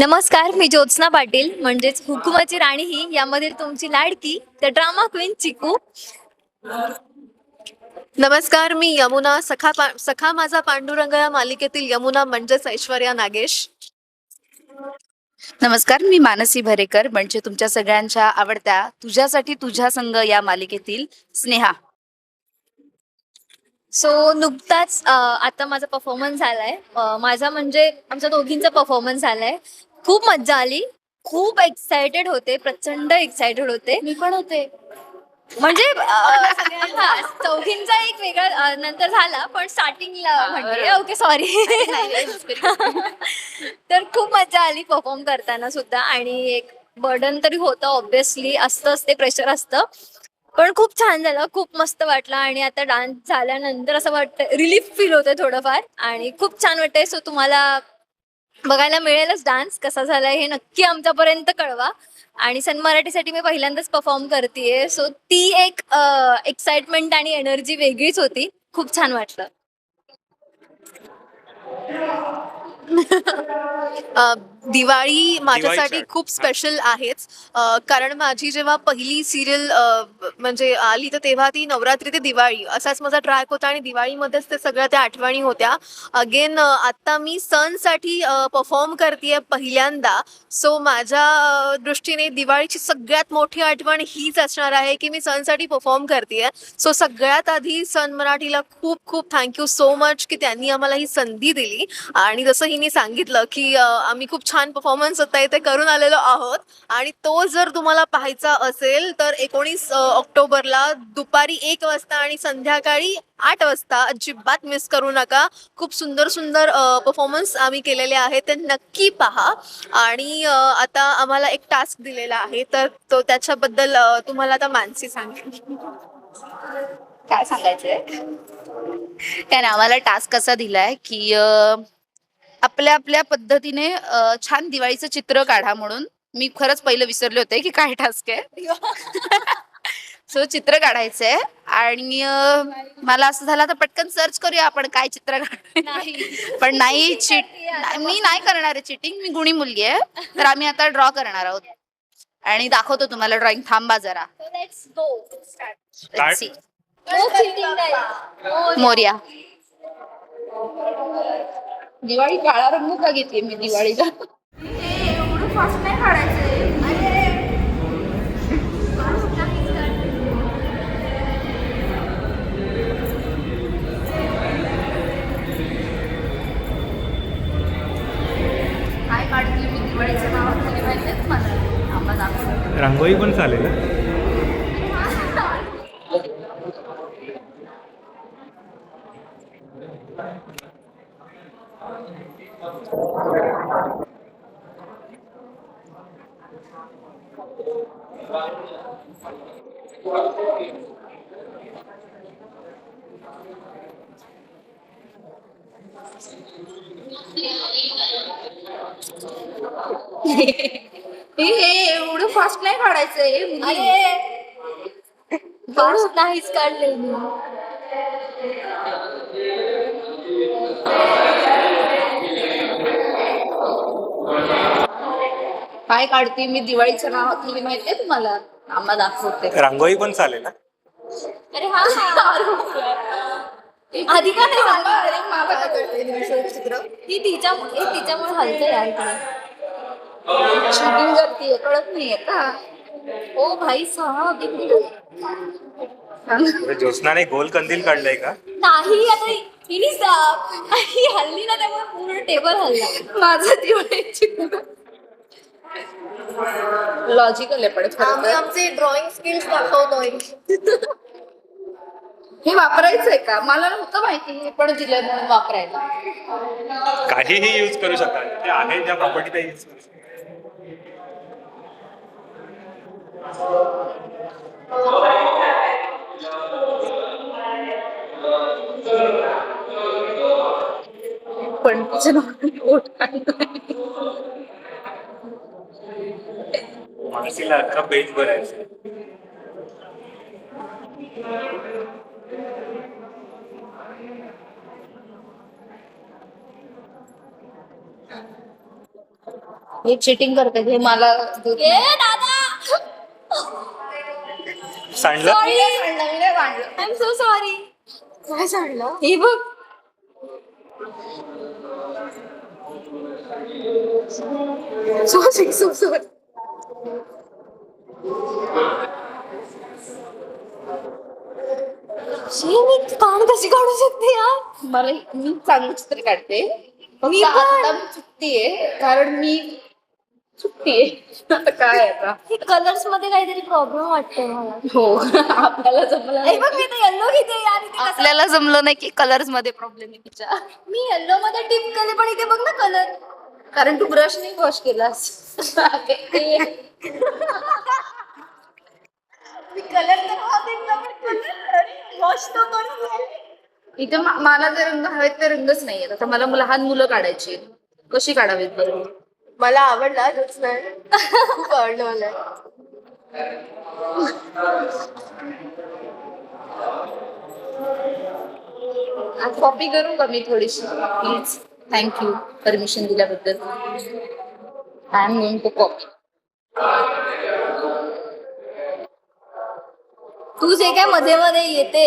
नमस्कार मी ज्योत्स्ना पाटील म्हणजेच हुकुमाची राणी ही यामधील तुमची लाडकी द ड्रामा क्वीन चिकू. नमस्कार मी यमुना सखा पा सखा माझा पांडुरंग या मालिकेतील यमुना म्हणजेच ऐश्वर्या नागेश. नमस्कार मी मानसी भरेकर म्हणजे तुमच्या सगळ्यांच्या आवडत्या तुझ्यासाठी तुझ्या संघ या मालिकेतील स्नेहा. सो नुकताच अ, आता माझा परफॉर्मन्स झालाय माझा म्हणजे आमच्या दोघींचा परफॉर्मन्स झालाय खूप मज्जा आली. खूप एक्सायटेड होते प्रचंड एक्सायटेड होते. मी पण होते. म्हणजे अ, चौघींचा एक वेगळा अ, नंतर झाला पण स्टार्टिंगला म्हणते ओके सॉरी तर खूप मजा आली परफॉर्म करताना सुद्धा आणि एक बर्डन तरी होतं ऑब्विसली असतंच ते प्रेशर असतं. पण खूप छान झालं खूप मस्त वाटलं आणि आता डान्स झाल्यानंतर असं वाटतं रिलीफ फील होतं थोडंफार आणि खूप छान वाटतंय. सो तुम्हाला बघायला मिळेलच डान्स कसा झालाय हे नक्की आमच्यापर्यंत कळवा. आणि सन मराठीसाठी मी पहिल्यांदाच परफॉर्म करतेय. सो ती एक एक्साइटमेंट आणि एनर्जी वेगळीच होती. खूप छान वाटलं. अ, दिवाळी माझ्यासाठी. खूप स्पेशल आहेच. अ, कारण माझी जेव्हा पहिली सिरियल म्हणजे आली तर तेव्हा ती नवरात्री ते दिवाळी असाच माझा ट्रॅक होता आणि दिवाळीमध्येच ते सगळ्या त्या आठवणी होत्या. अगेन आता मी सणसाठी परफॉर्म करते पहिल्यांदा. सो माझ्या अ, दृष्टीने दिवाळीची सगळ्यात मोठी आठवण हीच असणार आहे की मी सणसाठी परफॉर्म करते सो सगळ्यात आधी सन मराठीला खूप खूप थँक्यू सो मच की त्यांनी आम्हाला ही संधी दिली. आणि जसं हिने सांगितलं की आम्ही खूप छान परफॉर्मन्स होता इथे करून आलेलो आहोत. आणि तो जर तुम्हाला पाहायचा असेल तर एकोणीस ऑक्टोबरला दुपारी एक वाजता आणि संध्याकाळी आठ वाजता अजिबात मिस करू नका. खूप सुंदर सुंदर परफॉर्मन्स आम्ही केलेले आहेत ते नक्की पहा. आणि आता आम्हाला एक टास्क दिलेला आहे तर तो त्याच्याबद्दल तुम्हाला आता मानसी सांगेल काय सांगायचंय? काय ना आम्हाला टास्क असा दिलाय की आपल्या आपल्या पद्धतीने अं, छान दिवाळीचं चित्र काढा म्हणून. मी खरंच पहिलं विसरले होते की काय टास्क आहे. सो चित्र काढायचंय. आणि अं, मला असं झालं तर पटकन सर्च करूया आपण काय चित्र काढायचं. पण नाही चिट मी नाही करणार आहे चिटिंग मी गुणी मुलगी आहे. तर आम्ही आता ड्रॉ करणार आहोत. आणि दाखवतो तुम्हाला ड्रॉइंग थांबा जरा. Let's go Let's see. No cheating नाही मोर्या. दिवाळी काळा रंग का घेतली मी दिवाळीला दाखव. रांगोळी पण चालेल. हे एवढं फास्ट नाही काढायचंय अरे फास्ट नाहीच काढले मी. काय काढते? मी दिवाळीच्या नावाखाली माहितीये तुम्हाला? आम्हाला दाखवते. रांगोळी पण चालेल ना? अरे हा आधी का नाही सांगितलं? ती तिच्यामुळे हे तिच्यामुळे हलतं यार इकडे. शूटिंग करते कळत नाहीये का? ओ भाई साहब अरे ज्योत्स्नाने गोल कंदील काढलंय का? नाही आता हिनी सा- ही हल्ली ना त्यामुळे पूर्ण टेबल हल्ला. माझं दिवाळीची लॉजिकल आहे पण खरं आम्ही तर. आमचे ड्रॉइंग स्किल्स दाखवतोय. हे वापरायचंय का? मला नव्हतं माहिती हे पण दिलंय म्हणून वापरायला. काहीही यूज करू शकता ते आहे ज्या प्रॉपर्टी त्या यूज करू शकता पण. मानसीला अख्खा पेज भरायचं. हे चिटिंग करते हे मला ए. दादा. सांडलं? Sorry I am so sorry काय सांडलं? हे बघ. सॉरी सो सॉरी मी कान कशी काढू शकते यार? मला मी चांगलं चित्र काढते. मी. आता मी चुकतीये कारण मी चुकतीये. आता काय आता? हे कलर्समध्ये काहीतरी प्रॉब्लेम वाटतोय मला. हो आपल्याला जमलं नाही. बघ मी येल्लो घेते यार इथे कसं- आपल्याला जमलं नाही की कलर्समध्ये प्रॉब्लेम आहे तिच्या. मी येल्लो मध्ये टिप केले पण इथे बघ ना कलर कारण तू ब्रश नाही वॉश केलास. मी कलर वॉश तो करून इथे मा- मला जे रंग हवेत ते रंगच नाही आता मला लहान मुलं काढायची आहेत. कशी काढावीत बरं? मला आवडला खूप आवडलं मला. कॉपी करू का मी थोडीशी? प्लीज थँक्यू परमिशन दिल्याबद्दल. I am going to copy तू जे काय मध्ये मध्ये येते.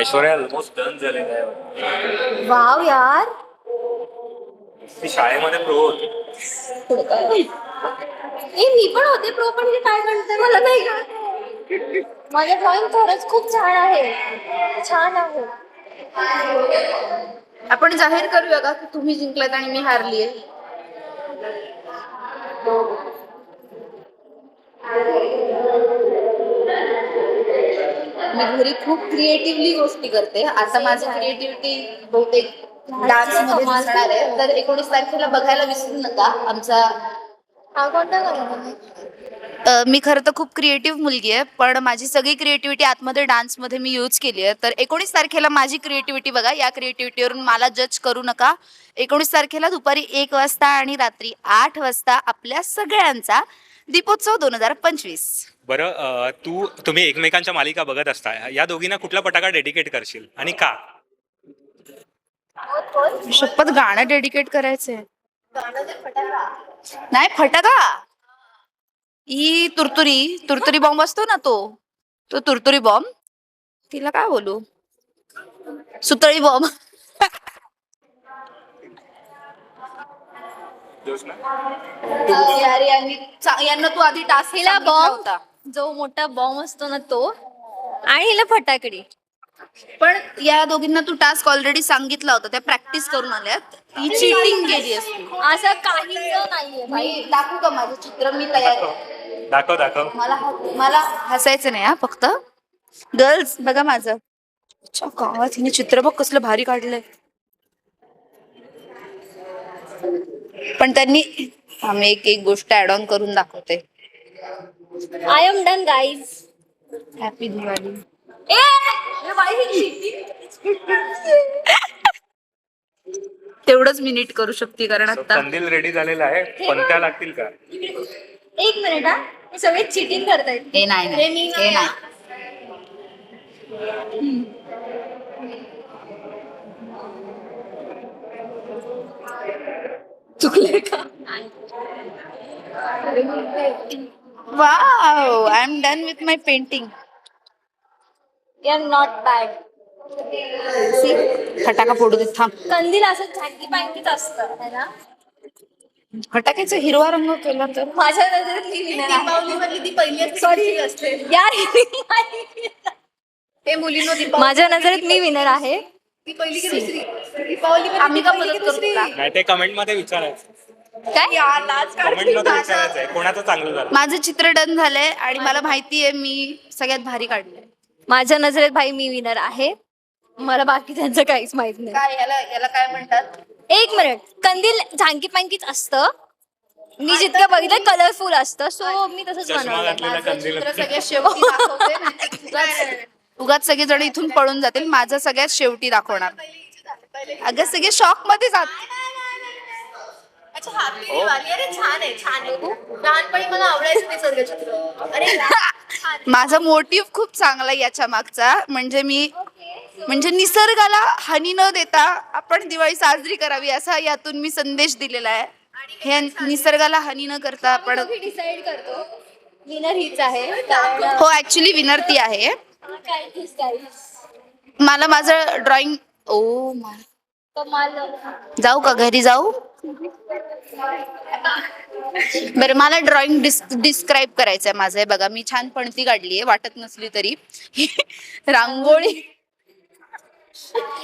ऐश्वर्या ऑलमोस्ट डन झालेलं आहे वाव यार. ती शाळेमध्ये प्रो होती. ए मी पण होते प्रो पण हे काय करते मला नाही कळते. माझं ड्रॉइंग खरंच खूप छान आहे. छान आहे. आपण जाहीर करूया का की तुम्ही जिंकलात आणि मी हारलीये? मी घरी खूप क्रिएटिव्हली गोष्टी करते. आता माझं क्रिएटिव्हिटी बहुतेक डान्समध्ये दिसणार आहे. तर एकोणीस तारखेला बघायला विसरू नका. आमचा हा कोणता कलर अ, मी खरं तर खूप क्रिएटिव्ह मुलगी आहे पण माझी सगळी क्रिएटिव्हिटी आतमध्ये डान्समध्ये मी यूज केली आहे. तर एकोणीस तारखेला माझी क्रिएटिव्हिटी बघा या क्रिएटिव्हिटीवरून मला जज करू नका. एकोणीस तारखेला दुपारी एक वाजता आणि रात्री आठ वाजता आपल्या सगळ्यांचा दीपोत्सव दोन हजार पंचवीस. बरं अं, तू तुम्ही एकमेकांच्या मालिका बघत असता या दोघींना कुठला फटाका डेडिकेट करशील आणि का? शपथ गाणं डेडिकेट करायचंय. नाही फटाका? ही तुरतुरी. तुरतुरी बॉम्ब असतो ना तो. तो तुरतुरी बॉम्ब तिला काय बोलू? सुतळी बॉम्ब यांनी तू आधी टास्क हिला बॉम्ब जो मोठा बॉम्ब असतो ना तो. आणि हिला फटाकडी. पण या दोघींना तू टास्क ऑलरेडी सांगितला होता त्या प्रॅक्टिस करून आल्यात ही चिटिंग केली असती. असं काहीच नाहीये मी दाखवू का माझं चित्र? मी तयार आहे. दाखव दाखव. मला ह- मला हसायचं नाही हा फक्त. गर्ल्स बघा माझं. अच्छा गावात हिने चित्र बघ कसलं भारी काढलंय. पण त्यांनी आम्ही एक एक गोष्ट ऍड ऑन करून दाखवते. I am done guys happy Diwali तेवढंच मी नीट करू शकते कारण आता कंदील रेडी झालेला आहे. पंत्या लागतील का? एक मिनिट हा. हे सगळे चिटिंग करतायत हे नाही हे चुकले का? Wow I am done with my painting are not bad फटाका फोडू दे थांब. कंदील असं झाकी पांकीच असतं है ना? फटाक्याचा हिरवा रंग केला तर? माझ्या नजरेत ही winner आहे. दीपावली मधली ती पहिली Sorry. असते. यार ही नाही. ते मुलींनो दीपावली माझ्या नजरेत मी विनर आहे. ती पहिली की दुसरी? दीपावली आम्ही का मदत करू तुला? नाही ते कमेंटमध्ये विचारायचं. काय? यार लाज कमेंटमध्ये विचारायचं आहे कोणाचं चांगलं झालं? माझं चित्र डन झालंय आणि मला माहितीये मी सगळ्यात भारी काढलंय. माझ्या नजरेत भाई मी विनर आहे. मला बाकी त्यांचं काहीच माहीत नाही. काय याला याला काय म्हणतात? एक मिनिट कंदील झांकी पांकीच असतं. मी जितकं बघितलं कलरफुल असतं. सो मी तसंच चष्मा बनवलं घातलेला माझं कंदील. चित्र सगळ्यात शेवटी दाखवते. नाहीतर उगाच- सगळे जण इथून पळून जातील. माझं सगळ्यात शेवटी दाखवणार. अगं सगळे शॉकमध्ये जात अच्छा अरे छान आहे छान आहे. खूप लहानपणी मला आवडायचं ते सगळं चित्र अरे माझा मोटिव्ह खूप चांगला आहे याच्या मागचा. म्हणजे मी म्हणजे निसर्गाला हानी न देता आपण दिवाळी साजरी करावी असा यातून मी संदेश दिलेला आहे. हे निसर्गाला हानी न करता आपण डिसाईड करतो. विनर हीच आहे. हो ऍक्च्युली विनर ती आहे. मला माझं ड्रॉइंग ओ जाऊ का घरी जाऊ? बरं मला ड्रॉइंग डिस डिस्क्राईब करायचं आहे माझं बघा मी छान पणती काढली आहे वाटत नसली तरी. रांगोळी.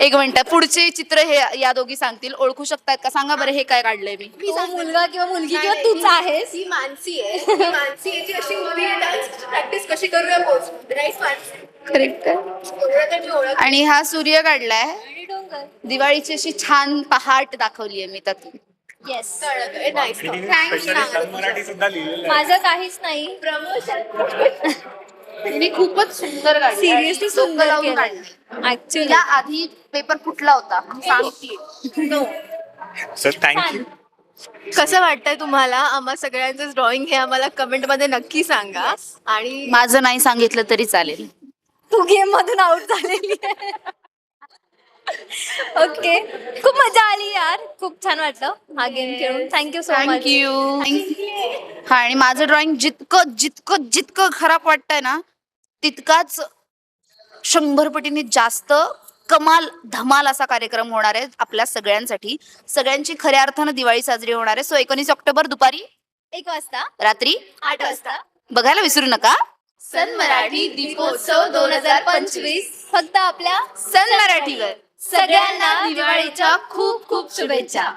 एक मिनिट पुढचे चित्र हे या दोघी सांगतील. ओळखू शकतात का? सांगा बरं हे काय काढलंय मी? तो मुलगा किंवा मुलगी किंवा तूच आहेस? ही मानसी आहे. ही मानसी आहे जी अशी डान्स प्रॅक्टिस कशी करूया पोच राईट मानसी. करेक्ट आणि हा सूर्य काढलाय. दिवाळीची अशी छान पहाट दाखवली आहे. मी त्यातून येस मराठी सुद्धा लिहिलेलं आहे. माझं काहीच नाही. प्रमोशन खूपच सुंदर काढली सिरियसली आणि डोकं सुंदर लावून केलं. काढलंय. ऍक्च्युली तिला आधी पेपर फुटला होता. सांगते. सर थँक्यू कसं वाटतंय तुम्हाला? आम्हा सगळ्यांचं ड्रॉइंग हे आम्हाला कमेंटमध्ये नक्की सांगा. आणि माझं नाही सांगितलं तरी चालेल. तू गेम मधून आउट झालेली ओके खूप मजा आली यार. खूप छान वाटलं हा गेम खेळून. थँक्यू सो मच थँक्यू हा आणि माझं ड्रॉइंग जितकं जितकं जितकं खराब वाटतंय ना तितकाच शंभर पटीने जास्त कमाल धमाल असा कार्यक्रम होणार आहे आपल्या सगळ्यांसाठी. सगळ्यांची खऱ्या अर्थानं दिवाळी साजरी होणार आहे. सो एकोणीस ऑक्टोबर दुपारी एक वाजता. रात्री आठ वाजता. बघायला विसरू नका. सन मराठी दीपोत्सव दोन हजार पंचवीस. फक्त आपल्या सन मराठीवर. सगळ्यांना दिवाळीच्या खूप खूप शुभेच्छा.